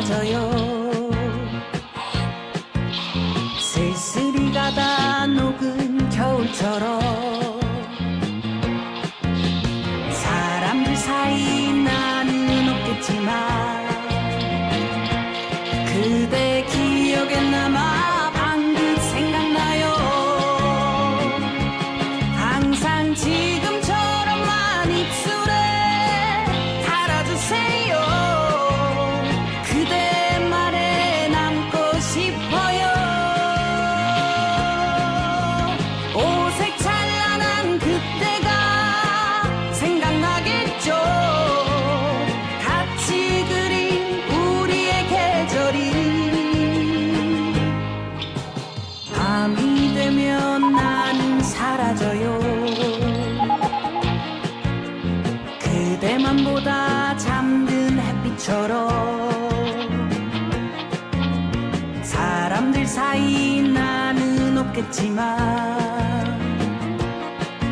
I tell you 사람들 사이 나는 없겠지만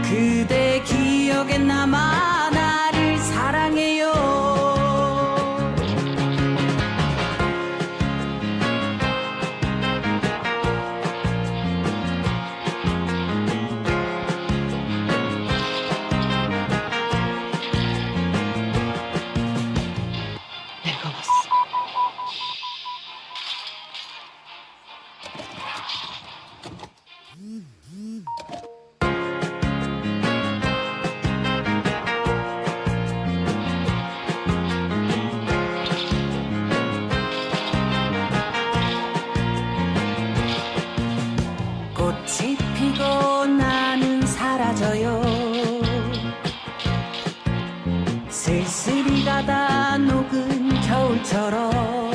그대 기억에 남아 꿈처럼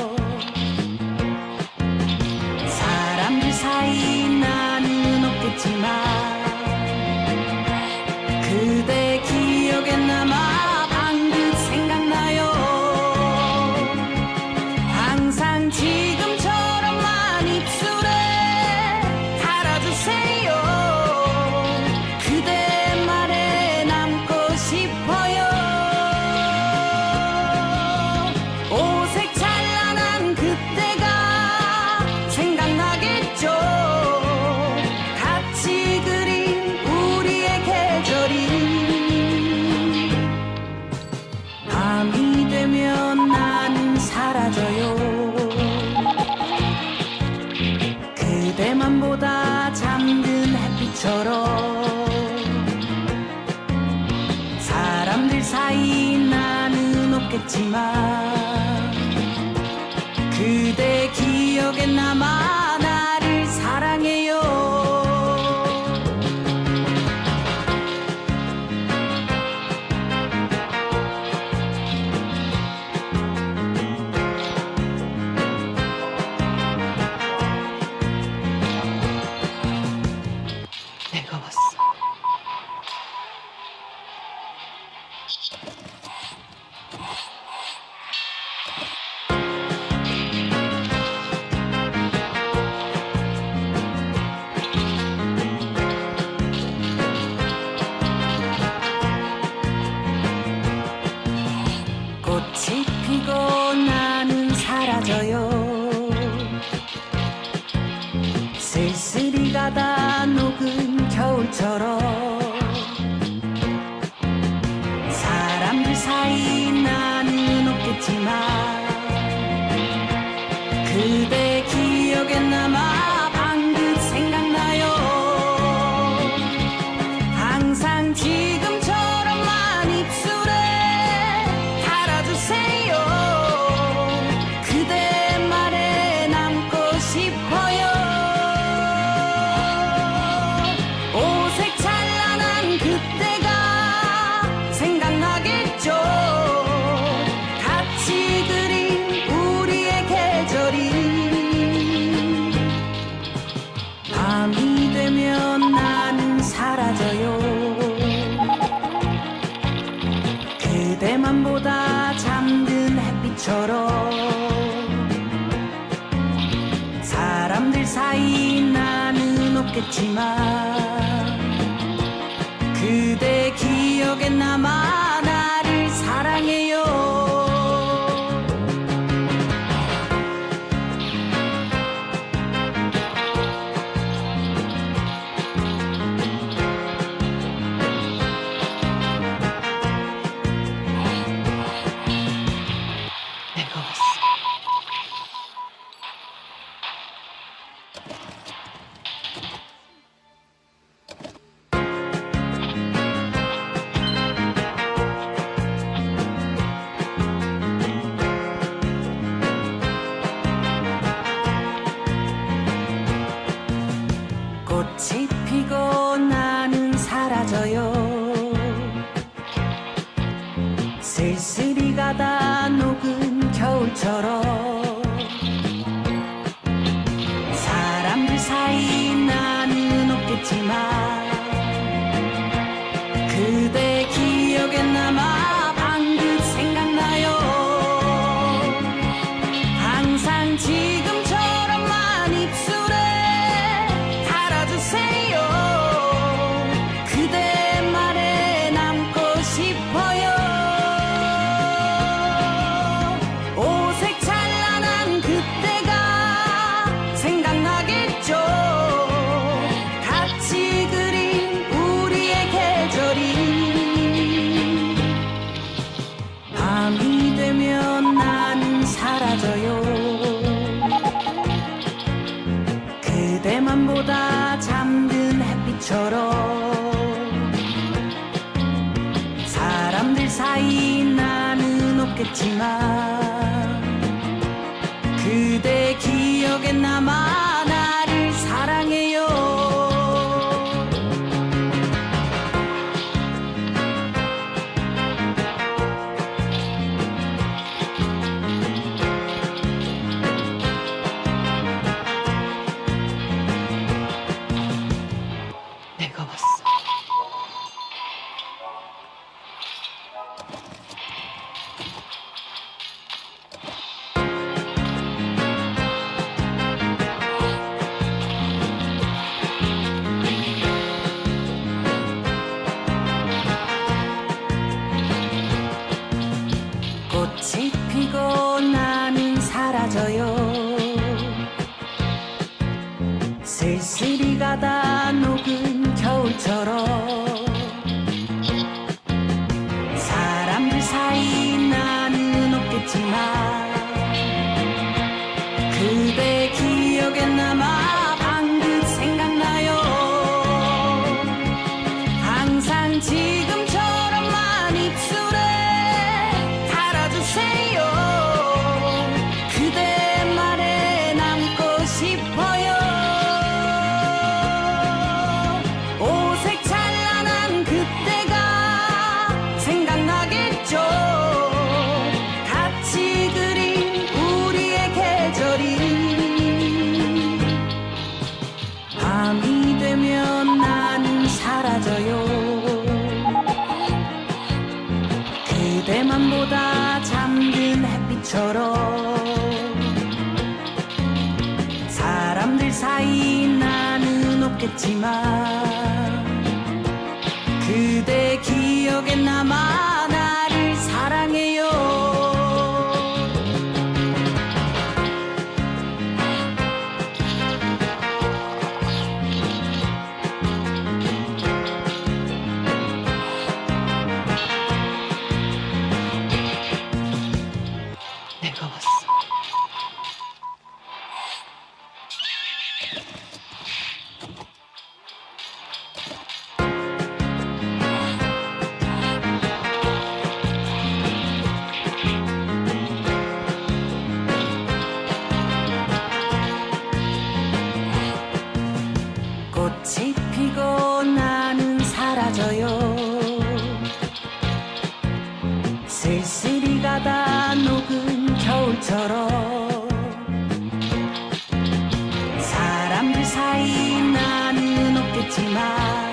있겠지만 나는 없겠지만 그대 기억에 남아 않겠지만 그대 기억에 남아 꽃이 피고 나는 사라져요. 쓸쓸히 가다 녹은 겨울처럼 밤보다 잠든 햇빛처럼 사람들 사이 나는 없겠지만 그대 기억에 남아 쓸쓸히가 다 녹은 겨울처럼 사람들 사이 나는 없겠지만 그대 기억에 남아 방긋 생각나요. 항상 지 사이 나는 없겠지만 그대 기억에 남아 tonight.